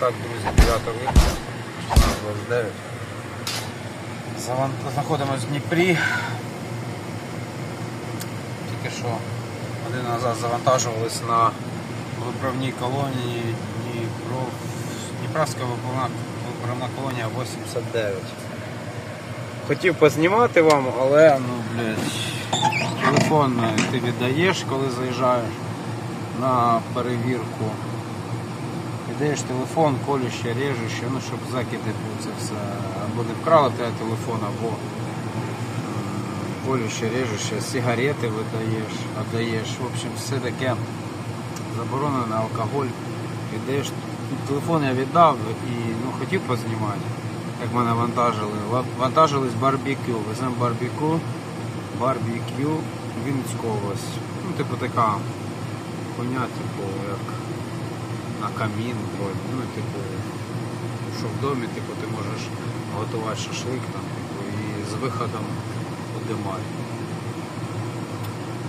Так, друзі, 9 липня, 29. Знаходимося в Дніпрі. Тільки що годину назад завантажувались на виправній колонії Дніпро... Дніпровська виправна, виправна колонія 89. Хотів познімати вам, але ну, блядь, телефон ти віддаєш, коли заїжджаєш на перевірку. Віддаєш телефон, колюще, режуще, ну щоб закиди це все. Або не вкрали тебе телефон, або м, колюще, режуще, сигарети видаєш, віддаєш. В общем, все таке заборонено, алкоголь. Віддаєш. Телефон я віддав і ну, хотів познімати, як мене вантажили. Ва- Вантажились барбекю, веземо барбекю, барбекю, Вінницьку область. Ну, типу така хуйня, типу, як на камін. Ну, типу, що в домі, типу, ти можеш готувати шашлик там, типу, і з виходом у.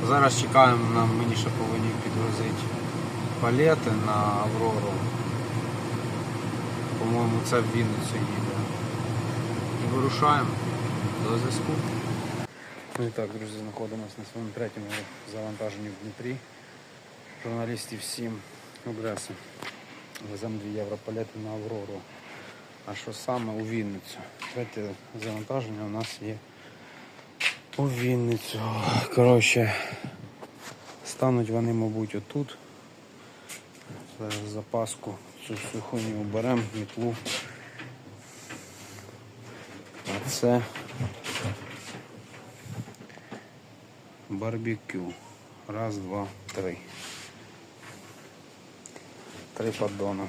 Зараз чекаємо, нам мені ще повинні підвозити палети на Аврору. По-моєму, це в Вінницю їде. І вирушаємо до зв'язку. Ну і так, друзі, знаходимося на своєму третьому завантаженні в Дніпрі. Журналістів 7 адреси. Веземо 2 євро палети на Аврору. А що саме у Вінницю? Третє завантаження у нас є у Вінницю. Коротше, стануть вони, мабуть, отут. Зараз запаску цю всю хуйню беремо, мітлу. А це барбекю. Раз, два, три. Три поддона.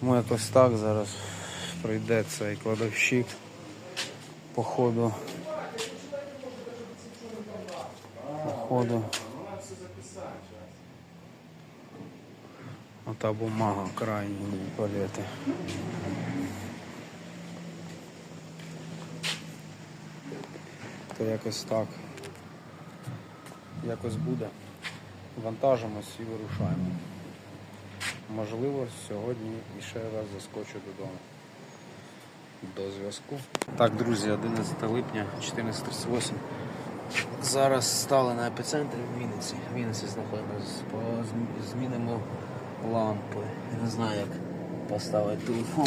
Тому якось так зараз пройде цей кладовщик по ходу. По ходу. Ота бумага крайні палети. То якось так. Якось буде. Вантажимось і вирушаємо. Можливо, сьогодні ще раз заскочу додому. До зв'язку. Так, друзі, 11 липня 14.38. Зараз стали на епіцентрі в Вінниці. В Вінниці знаходимося. Змінимо лампи. Я не знаю, як поставити телефон.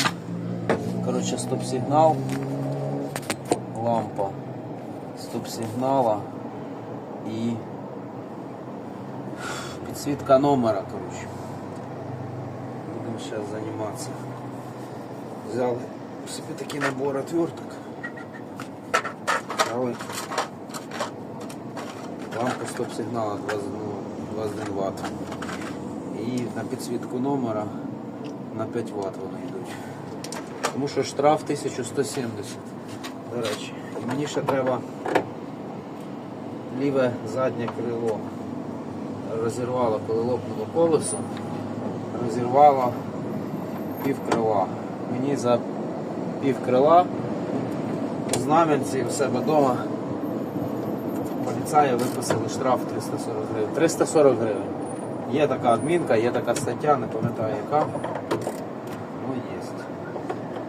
Коротше, стоп-сигнал. Лампа. Стоп-сигнала і підсвітка номера, коротше. Будемо зараз займатися. Взяли собі такий набор отверток. Взяли лампу стоп-сигнала 21 Вт. І на підсвітку номера на 5 Вт вони йдуть. Тому що штраф 1170. До речі, мені ще треба ліве заднє крило розірвало, коли лопнуло колесо, розірвало пів крила. Мені за пів крила в знам'янці в себе вдома поліцаї виписали штраф 340 гривень. 340 гривень. Є така адмінка, є така стаття, не пам'ятаю яка. Ну є.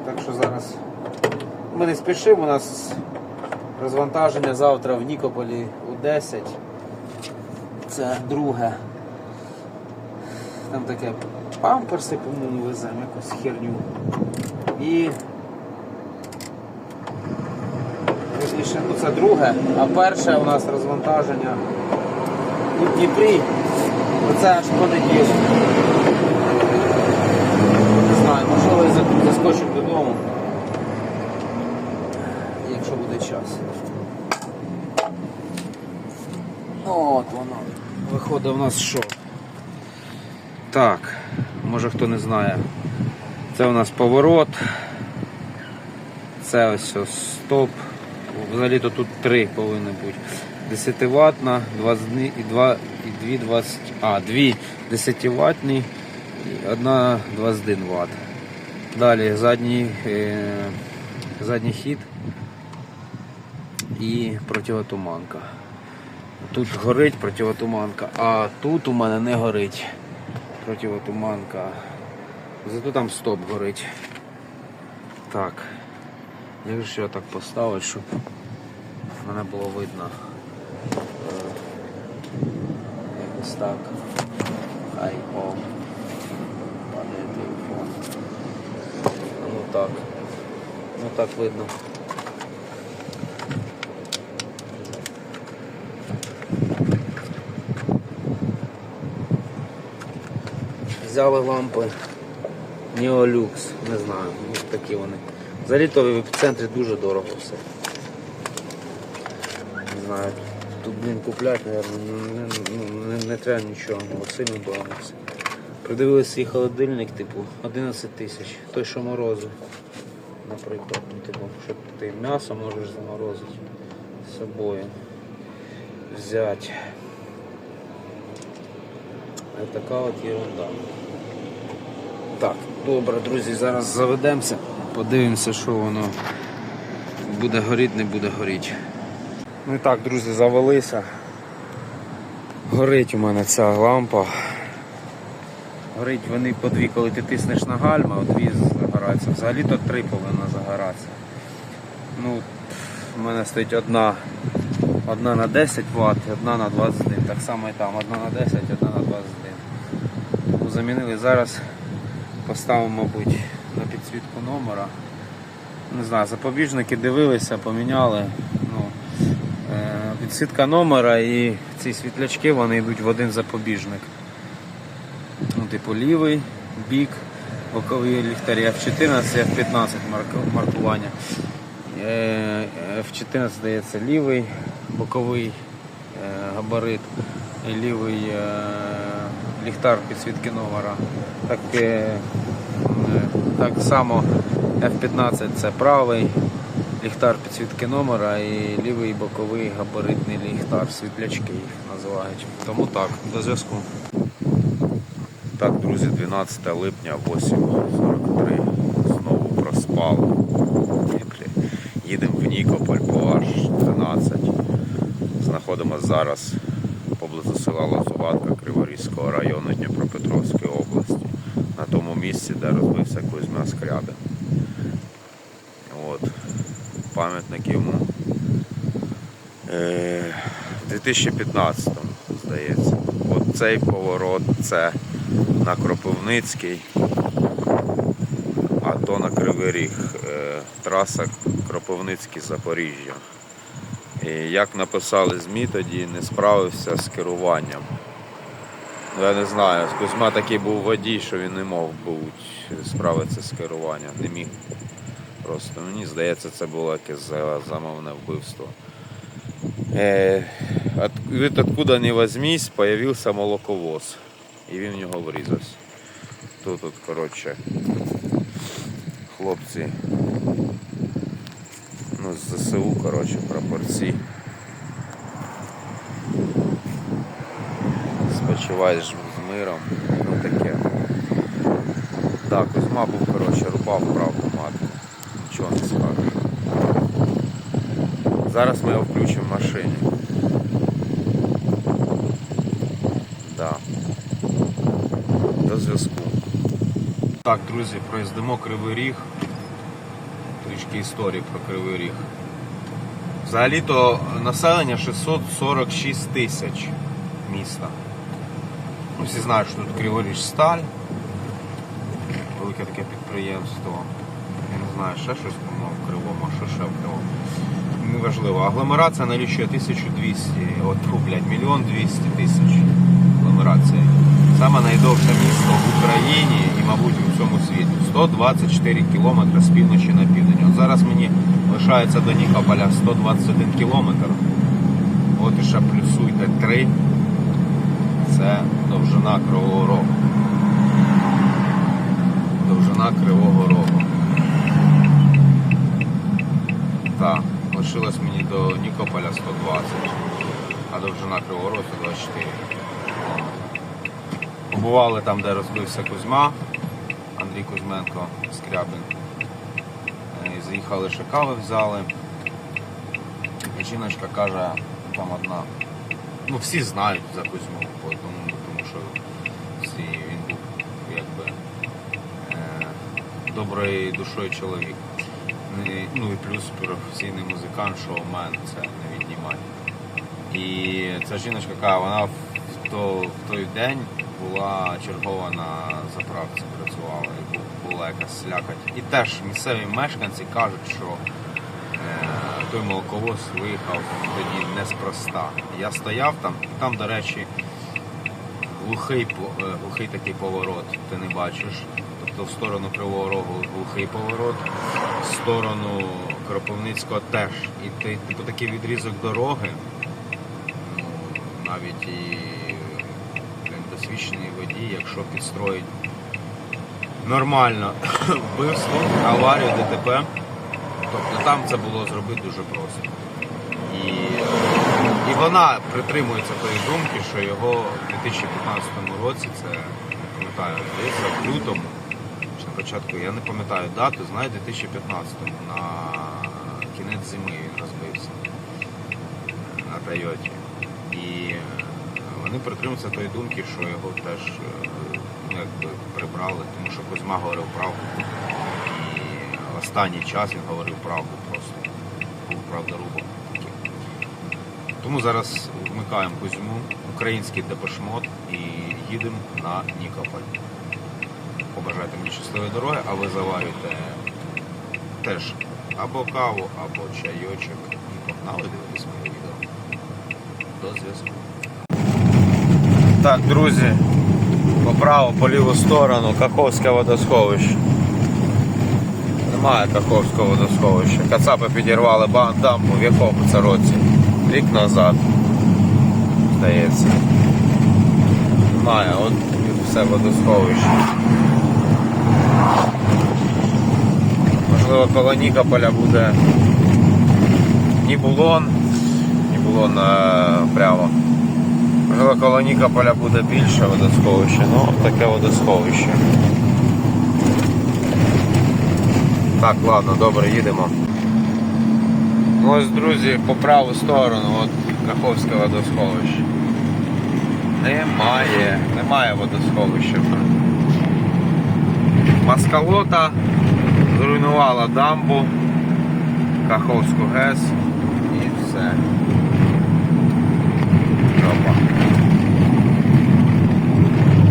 Так що зараз ми не спішимо, у нас розвантаження завтра в Нікополі у 10. Це друге. Там таке памперси, по-моєму, веземо, якусь херню. І Точніше, ну це друге, а перше у нас розвантаження у Дніпрі. Оце аж понеділок. Не знаю, можливо, я за- заскочу додому, якщо буде час. От воно. Виходить у нас що? Так, може хто не знає. Це у нас поворот. Це ось ось стоп. Взагалі-то тут три повинні бути. 10 ватна, 20 і 2 і 2 20, а, 2 10 ватні одна 21 Вт. Далі задній, е, задній хід і противотуманка. Тут горить противотуманка, а тут у мене не горить. Противотуманка. Зато там стоп горить. Так. Як же я так поставити, щоб мене було видно. Е, Якось так. Хай о. Падає телефон. Ну так. Ну так видно. Взяли лампи Neolux, не знаю, ось такі вони. Взагалі то в епіцентрі дуже дорого все. Не знаю, тут, блін, купляти, мабуть, не, ну, не, не треба нічого, ну, сильно дорого. Придивилися свій холодильник, типу, 11 тисяч. Той, що морози. Наприклад, ну, типу, щоб ти м'ясо можеш заморозити з собою. Взяти. Така от ерунда. Так, добре, друзі, зараз заведемося, подивимося, що воно буде горіти, не буде горіти. Ну і так, друзі, завелися. Горить у мене ця лампа. Горить вони по дві, коли ти тиснеш на гальма, а дві загораються. Взагалі-то три повинна загоратися. Ну, у мене стоїть одна, одна на 10 Вт, одна на 21. Так само і там, одна на 10, одна на 21. Ну, Замінили зараз, поставимо, мабуть, на підсвітку номера. Не знаю, запобіжники дивилися, поміняли. Ну, е, підсвітка номера і ці світлячки вони йдуть в один запобіжник. Ну, типу лівий бік, бокові ліхтарі F14, F15 маркування. Е, F14 здається лівий боковий е, габарит лівий е, ліхтар підсвітки номера. Так, е, е, так само F15 це правий ліхтар підсвітки номера і лівий боковий габаритний ліхтар, світлячки їх називають. Тому так, до зв'язку. Так, друзі, 12 липня, 8.43. Знову проспали. Їдемо в Нікополь по H13. Знаходимося зараз поблизу села Лозуватка Криворізького району Дніпропетровської області. На тому місці, де розбився Кузьма Скрябин. От. Пам'ятник йому. Е, в 2015 здається. От цей поворот це на Кропивницький, а то на Кривий Ріг. Е, Траса Кропивницький Запоріжжя. І як написали ЗМІ, тоді не справився з керуванням. Я не знаю, Кузьма такий був водій, що він не мог бути справитися з керуванням. Не міг. Просто мені здається, це було якесь замовне вбивство. Е, от, від откуда не возьмись, появився молоковоз. І він в нього врізався. Тут, от, коротше, хлопці ну, з ЗСУ, коротше, прапорці. Спочиваєш з миром. Ну таке. Так, Кузьма був, коротше, рубав правду матку. Нічого не скажеш. Зараз ми його включимо в машині. Да. До зв'язку. Так, друзі, проїздимо Кривий Ріг. Трішки історії про Кривий Ріг. Взагалі-то населення 646 тисяч міста. Ну, всі знають, що тут Криворіж Сталь. Велике таке підприємство. Я не знаю, ще щось по-моєму в Кривому, а що ще в Кривому. Неважливо. Агломерація налічує 1200, от, фу, блядь, мільйон 200 тисяч агломерація. Саме найдовше місто в Україні і, мабуть, у всьому світі. 124 кілометри з півночі на південь. От зараз мені лишається до Нікополя 121 кілометр. От і ще плюсуйте 3. Це довжина Кривого Рогу. Довжина Кривого Рогу. Так, лишилось мені до Нікополя 120, а довжина Кривого Рогу 124. Побували там, де розбився Кузьма, Андрій Кузьменко, Скрябин. Е, і Заїхали ще кави взяли. І жіночка каже, там одна. Ну, всі знають за Кузьму, тому, тому що всі, він був якби е, доброю душою чоловік. Ну і плюс професійний музикант, що в мене це не віднімає. І ця жіночка яка вона в, то, в той день була чергова на заправці, працювала, і була якась слякать. І теж місцеві мешканці кажуть, що той молоковоз виїхав тоді неспроста. Я стояв там, там, до речі, глухий, е, глухий такий поворот, ти не бачиш. Тобто в сторону Кривого Рогу глухий поворот, в сторону Кропивницького теж. І ти, типу такий відрізок дороги, ну, навіть і досвідчений водій, якщо підстроїть нормально вбивство, аварію, ДТП, тобто там це було зробити дуже просто. І, і вона притримується тої думки, що його в 2015 році, це не пам'ятаю, здається, в лютому, чи на початку, я не пам'ятаю дату, знаю, в 2015-му на кінець зими він розбився на Тойоті. І е, вони притримуються тої думки, що його теж е, ну, якби прибрали, тому що Кузьма говорив правду. Останній час він говорив правду просто. Був правдорубом. Тому зараз вмикаємо Кузьму, український депешмот і їдемо на Нікополь. Побажайте мені щасливої дороги, а ви заварюєте теж або каву, або чайочок. І погнали дивитися моє відео. До зв'язку. Так, друзі, по праву, по ліву сторону Каховське водосховище. Немає Каховського водосховища. Кацапи підірвали дамбу в якому це році? Рік назад. Здається. Немає, от все водосховище. Можливо, коло Нікополя буде Нібулон. Нібулон е, прямо. Можливо, коло Нікополя буде більше водосховище, ну таке водосховище. Так, ладно, добре, їдемо. Ось, друзі, по праву сторону, от Каховське водосховище. Немає, немає водосховища. Маскалота зруйнувала дамбу, Каховську ГЕС і все. Опа.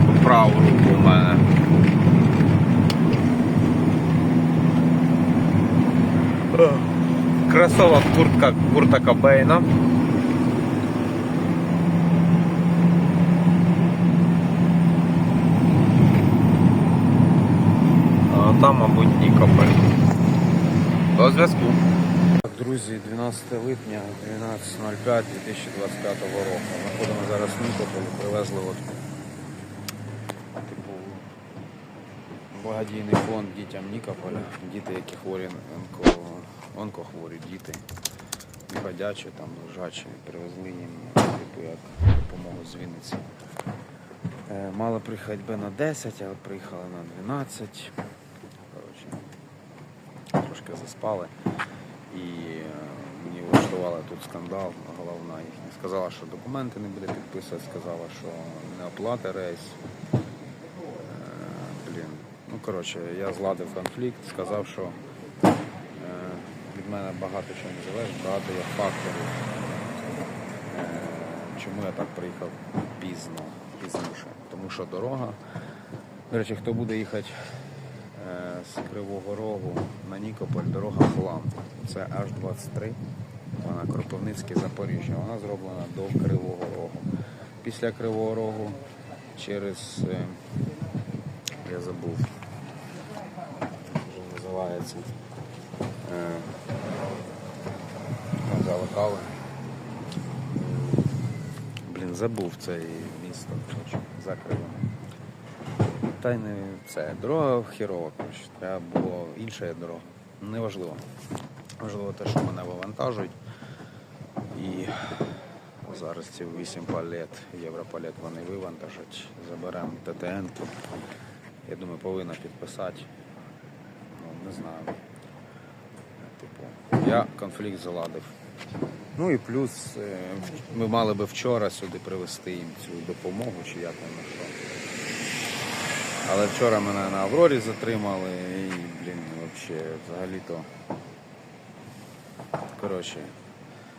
По праву руку у мене. Кросовок куртка Курта Кобейна. А там, мабуть, Нікополь. До зв'язку. Друзі, 12 липня 12.05 2025 року. Знаходимо зараз в Нікополі, привезли от, типу, благодійний фонд дітям Нікополя. Діти, які хворі на онкохворі діти. Ходячі, там лежачі, привезли їм типу, як допомогу з Вінниці. Е, Мали приїхати би на 10, але приїхали на 12. Коротше, трошки заспали. І е, мені влаштували тут скандал, головна їхня. Сказала, що документи не буде підписувати, сказала, що не оплата рейс. Е, Блін. Ну, коротше, я зладив конфлікт, сказав, що від мене багато чого не залежить, багато є факторів. Е, Чому я так приїхав пізно, пізніше? Тому що дорога. До речі, хто буде їхати е, з Кривого Рогу на Нікополь, дорога хлам. Це H23, вона Кропивницький Запоріжжя. Вона зроблена до Кривого Рогу. Після Кривого Рогу через е, я забув, вже називається. Ми. Блін, забув це місто, коротше, за Кривим. Та й не це. Дорога хірова, коротше. Треба було інша дорога. Неважливо. Важливо те, що мене вивантажують. І зараз ці 8 палет, європалет вони вивантажать. Заберемо ТТН. -ку. Я думаю, повинна підписати. Ну, не знаю. Типу, я конфлікт заладив. Ну і плюс е, ми мали би вчора сюди привезти їм цю допомогу, чи як воно що. Але вчора мене на Аврорі затримали і, блін, взагалі, взагалі-то. Коротше,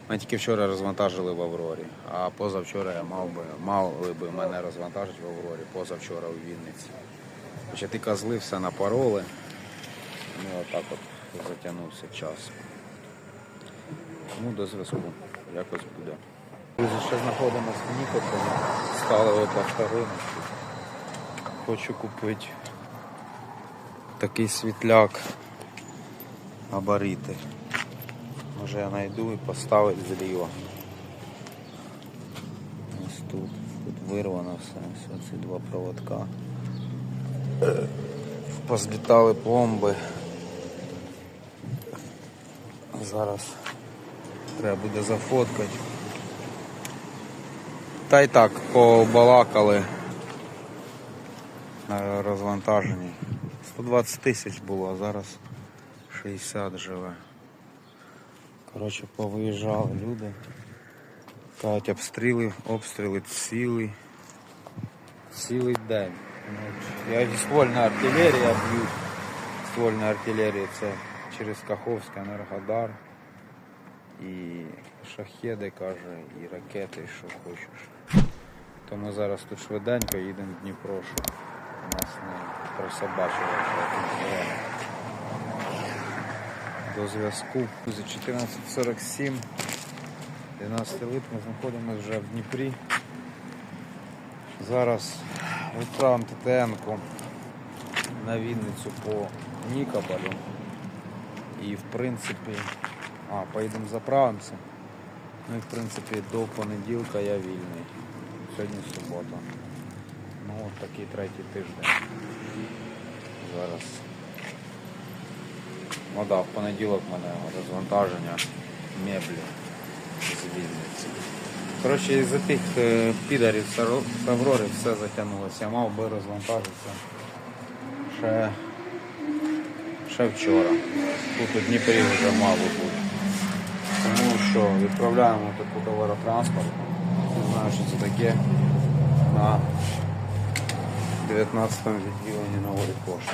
ми тільки вчора розвантажили в Аврорі, а позавчора я мав би, мали би мене розвантажити в Аврорі, позавчора у Вінниці. Хоча ті козли все напороли. Ну отак от затягнувся час. Тому до зв'язку якось буде. Друзі, ще знаходимося в Нікополі, стали от авторинку. Хочу купити такий світляк габарити. Може я знайду і поставити зліва. Ось тут. Тут вирвано все. Ось ці два проводка. Позлітали пломби. Зараз треба буде зафоткати. Та й так побалакали на розвантаженні. 120 тисяч було, а зараз 60 живе. Коротше, повиїжджали люди. Кажуть, обстріли, обстріли цілий, цілий день. Ну, Я ствольна артилерія б'ють. Ствольна артилерія це через Каховський Енергодар. І шахеди, каже, і ракети, що хочеш. То ми зараз тут швиденько їдемо в Дніпро, щоб нас не прособачили. До зв'язку. Друзі, 14.47, 12 липня знаходимося вже в Дніпрі. Зараз відправимо ТТН-ку на Вінницю по Нікополю. І в принципі, а, поїдемо заправимося. Ну і в принципі до понеділка я вільний. Сьогодні субота. Ну от такий третій тиждень. Зараз. Ну да, в понеділок в мене розвантаження меблі з Вінниці. Коротше, із-за тих е, підарів з все затягнулося. Я мав би розвантажитися ще, ще вчора. Тут у Дніпрі вже би бути. Що відправляємо таку товаротранспорт. Не знаю, що це таке на 19 відділенні нової пошти.